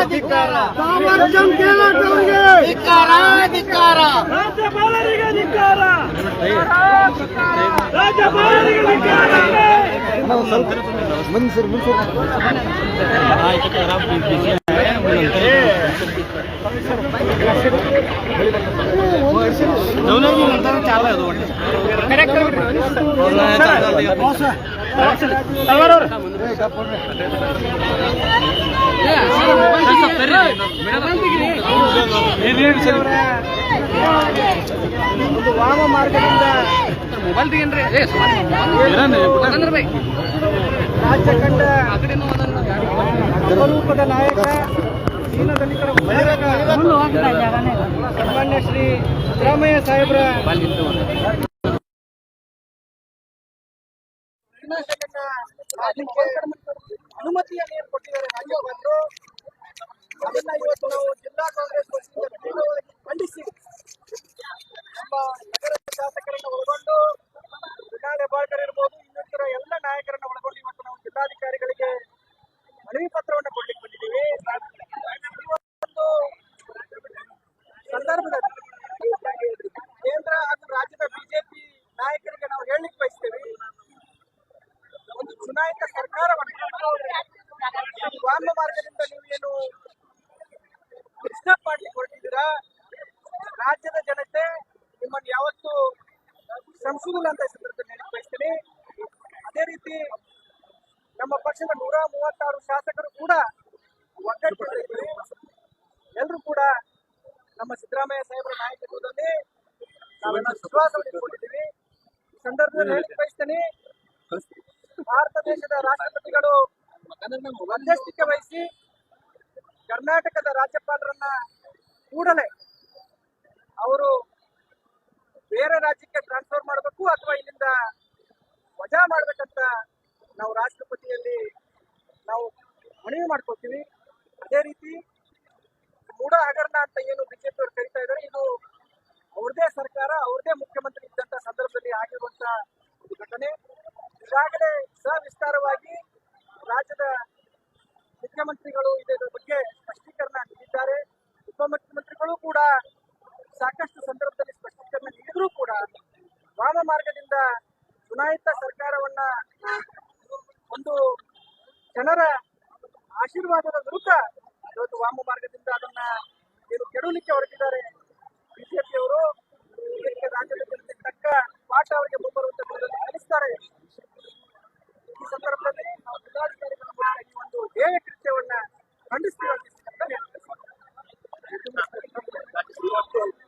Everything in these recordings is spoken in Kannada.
ಕಾಮರ್ ಚಮಕೇಲ ಟೌನ್ಗೆ ಧಿಕ್ಕಾರ ಧಿಕ್ಕಾರ ರಾಜ್ಯಪಾಲರಿಗೆ ಧಿಕ್ಕಾರ ರಾಜ್ಯಪಾಲರಿಗೆ ಧಿಕ್ಕಾರ ನಾವು ಸ್ವಲ್ಪ ಮನ್ಸರ್ ಮನ್ಸರ್ ಆಯ್ತು ರಾಮ್ ಬಿಸಿ ದೌಲಾಗಿ ನಂತರ ಚಾಲ ಅದು ಒಳ್ಳೆ ಕರೆಕ್ಟ್ ತಲ್ವಾರ್ ಅವ್ರು ಒಂದು ವಾಮ ಮಾರ್ಗದಿಂದ ಮೊಬೈಲ್ ತೆಗೇನ್ರಿ ರಾಜ್ಯ ಕಂಡ ಅಪರೂಪದ ನಾಯಕ ದೀನ ದಲಿತರ ಸನ್ಮಾನ್ಯ ಶ್ರೀ ಸಿದ್ದರಾಮಯ್ಯ ಸಾಹೇಬ್ರ ಅನುಮತಿಯನ್ನು ಏನ್ ಕೊಟ್ಟಿದ್ದಾರೆ ರಾಜ್ಯಪಾಲರು ಅದನ್ನ ನಾವು ಜಿಲ್ಲಾ ಕಾಂಗ್ರೆಸ್ ಪಕ್ಷದಿಂದ ಖಂಡಿಸಿ ನಮ್ಮ ನಗರ ಶಾಸಕರನ್ನ ಒಳಗೊಂಡು ವಿನಾಲೆ ಬಾಳ್ಕರ್ ಇರ್ಬೋದು ಇನ್ನಿತರ ಎಲ್ಲ ನಾಯಕರನ್ನ ಒಳಗೊಂಡು ಇವತ್ತು ನಾವು ಜಿಲ್ಲಾಧಿಕಾರಿಗಳಿಗೆ ಮನವಿ ಪತ್ರವನ್ನು ಕೊಡ್ಲಿಕ್ಕೆ ಬಂದಿದ್ದೀವಿ ಈ ಒಂದು ಸಂದರ್ಭದಲ್ಲಿ ಕೇಂದ್ರ ಹಾಗೂ ರಾಜ್ಯದ ಬಿಜೆಪಿ ನಾಯಕರಿಗೆ ನಾವು ಹೇಳಲಿಕ್ಕೆ ಬಯಸ್ತೇವೆ ಒಂದು ಚುನಾಯಿತ ಸರ್ಕಾರವನ್ನು ಈ ವಾಮ ಮಾರ್ಗದಿಂದ ನೀವು ಏನು ಡಿಸ್ಟರ್ಬ್ ಮಾಡ್ಲಿಕ್ಕೆ ಹೊರಟಿದ್ದೀರಾ ರಾಜ್ಯದ ಜನತೆ ನಿಮ್ಮನ್ನು ಯಾವತ್ತೂ ಶ್ರಮಿಸುವುದಿಲ್ಲ ಅಂತ ಸಂದರ್ಭದಲ್ಲಿ ಬಯಸ್ತೀನಿ ಅದೇ ರೀತಿ ನಮ್ಮ ಪಕ್ಷದ ನೂರ ಮೂವತ್ತಾರು ಶಾಸಕರು ಕೂಡ ಒಗ್ಗಟ್ಟಿದ್ದಾರೆ ಎಲ್ಲರೂ ಕೂಡ ನಮ್ಮ ಸಿದ್ದರಾಮಯ್ಯ ಸಾಹೇಬರ ನಾಯಕತ್ವದಲ್ಲಿ ನಾವೆಲ್ಲ ವಿಶ್ವಾಸವನ್ನು ಇಟ್ಕೊಂಡಿದ್ದೀವಿ. ಈ ಸಂದರ್ಭದಲ್ಲಿ ಹೇಳಿ ಬಯಸ್ತೇನೆ, ಭಾರತ ದೇಶದ ರಾಷ್ಟ್ರಪತಿಗಳು ಮಧ್ಯಸ್ಥಿಕೆ ವಹಿಸಿ ಕರ್ನಾಟಕದ ರಾಜ್ಯಪಾಲರನ್ನ ಕೂಡಲೇ ಅವರು ಬೇರೆ ರಾಜ್ಯಕ್ಕೆ ಟ್ರಾನ್ಸ್ಫರ್ ಮಾಡಬೇಕು ಅಥವಾ ಇಲ್ಲಿಂದ ವಜಾ ಮಾಡಬೇಕಂತ ನಾವು ರಾಷ್ಟ್ರಪತಿಯಲ್ಲಿ ನಾವು ಮನವಿ ಮಾಡ್ಕೊತೀವಿ ಅದೇ ರೀತಿ ಮೂಡ ಹಗರಣ ಅಂತ ಏನು ಬಿಜೆಪಿ ಅವರು ಕರಿತಾ ಇದ್ದಾರೆ, ಇದು ಅವ್ರದೇ ಸರ್ಕಾರ, ಅವ್ರದೇ ಮುಖ್ಯಮಂತ್ರಿ ಇದ್ದಂತ ಸಂದರ್ಭದಲ್ಲಿ ಆಗಿರುವಂತ ಒಂದು ಘಟನೆ. ಈಗಾಗಲೇ ಸವಿಸ್ತಾರವಾಗಿ ರಾಜ್ಯದ ಮುಖ್ಯಮಂತ್ರಿಗಳು ಇದರ ಬಗ್ಗೆ ಸ್ಪಷ್ಟೀಕರಣ ನೀಡಿದ್ದಾರೆ. ಉಪಮುಖ್ಯಮಂತ್ರಿಗಳು ಕೂಡ ಸಾಕಷ್ಟು ಸಂದರ್ಭದಲ್ಲಿ ಸ್ಪಷ್ಟೀಕರಣ ನೀಡಿದ್ರು ಕೂಡ ವಾಮ ಮಾರ್ಗದಿಂದ ಚುನಾಯಿತ ಸರ್ಕಾರವನ್ನ ಒಂದು ಜನರ ಆಶೀರ್ವಾದದ ವಿರುದ್ಧ ಇವತ್ತು ವಾಮ ಮಾರ್ಗದಿಂದ ಅದನ್ನ ಏನು ಕೆಡವಲಿಕ್ಕೆ ಹೊರಟಿದ್ದಾರೆ ಬಿಜೆಪಿಯವರು. ರಾಜ್ಯದ ತಕ್ಕ ಪಾಠ ಅವರಿಗೆ ಮುಂಬರುವಂತ ಕಲಿಸ್ತಾರೆ. ಈ ಸಂದರ್ಭದಲ್ಲಿ ನಾವು ಜಿಲ್ಲಾಧಿಕಾರಿಗಳ ಮೂಲಕ ಒಂದು ಧ್ಯೇಯ ಕೃತ್ಯವನ್ನ ಖಂಡಿಸ್ತೀವಿ ಅಂತ ಈ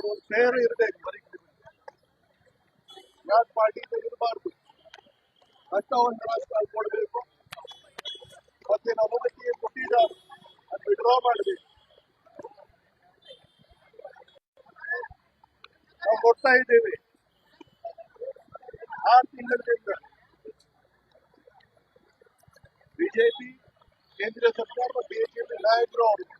ಅವ್ರು ಒಂದು ಫೇರ್ ಇರಬೇಕು ಪರೀಕ್ಷೆ ಯಾವ ಪಾರ್ಟಿಯಿಂದ ಇರಬಾರ್ದು ಅಂತ ಒಂದು ರಾಷ್ಟ್ರ ಕೊಡಬೇಕು ಮತ್ತೆ ನಾವು ಅನುಮತಿ ಕೊಟ್ಟಿದ್ದಾರೆ ಅದು ವಿಡ್ರಾ ಮಾಡಬೇಕು ನಾವು ಕೊಡ್ತಾ ಇದ್ದೇವೆ ಆರು ತಿಂಗಳಿಂದ ಬಿಜೆಪಿ ಕೇಂದ್ರ ಸರ್ಕಾರ ಮತ್ತು ಬಿಜೆಪಿ ನಾಯಕರು ಅವರು ಮತ್ತು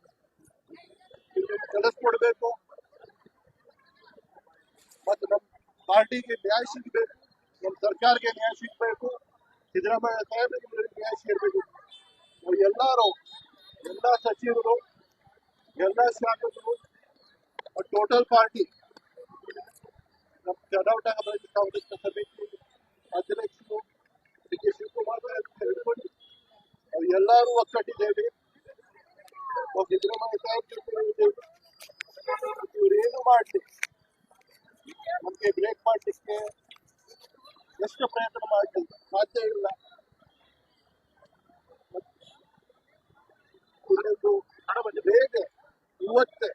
ಪಾರ್ಟಿಗೆ ನ್ಯಾಯ ಸಿಗಬೇಕು. ನಮ್ಮ ಸರ್ಕಾರಕ್ಕೆ ನ್ಯಾಯ ಸಿಗಬೇಕು. ಸಿದ್ದರಾಮಯ್ಯ ಸಾಹೇಬರಿಗೆ ನ್ಯಾಯ ಸಿಗಬೇಕು. ನಾವು ಎಲ್ಲರೂ, ಎಲ್ಲ ಸಚಿವರು, ಎಲ್ಲ ಶಾಸಕರು ಟೋಟಲ್ ಪಾರ್ಟಿ ನಮ್ಮ ಕರ್ನಾಟಕ ಪ್ರದೇಶ ಕಾಂಗ್ರೆಸ್ ಸಮಿತಿ ಅಧ್ಯಕ್ಷರು, ಡಿ ಕೆ ಶಿವಕುಮಾರ್ ಹೇಳ್ಕೊಂಡು ನಾವು ಎಲ್ಲರೂ ಒಕ್ಕಟ್ಟಿದ್ದೇವೆ ಸಿದ್ದರಾಮಯ್ಯ ಸಾಹೇಬ್ರು ಇವ್ರು ಏನು ಮಾಡಲಿ? ಮಾಡಲಿಕ್ಕೆ ಬ್ರೇಕ್ ಮಾಡಲಿಕ್ಕೆ ಎಷ್ಟು ಪ್ರಯತ್ನ ಮಾಡಲಿಲ್ಲ ಸಾಧ್ಯ ಇಲ್ಲ. ಬೇಗ ಇವತ್ತೇ.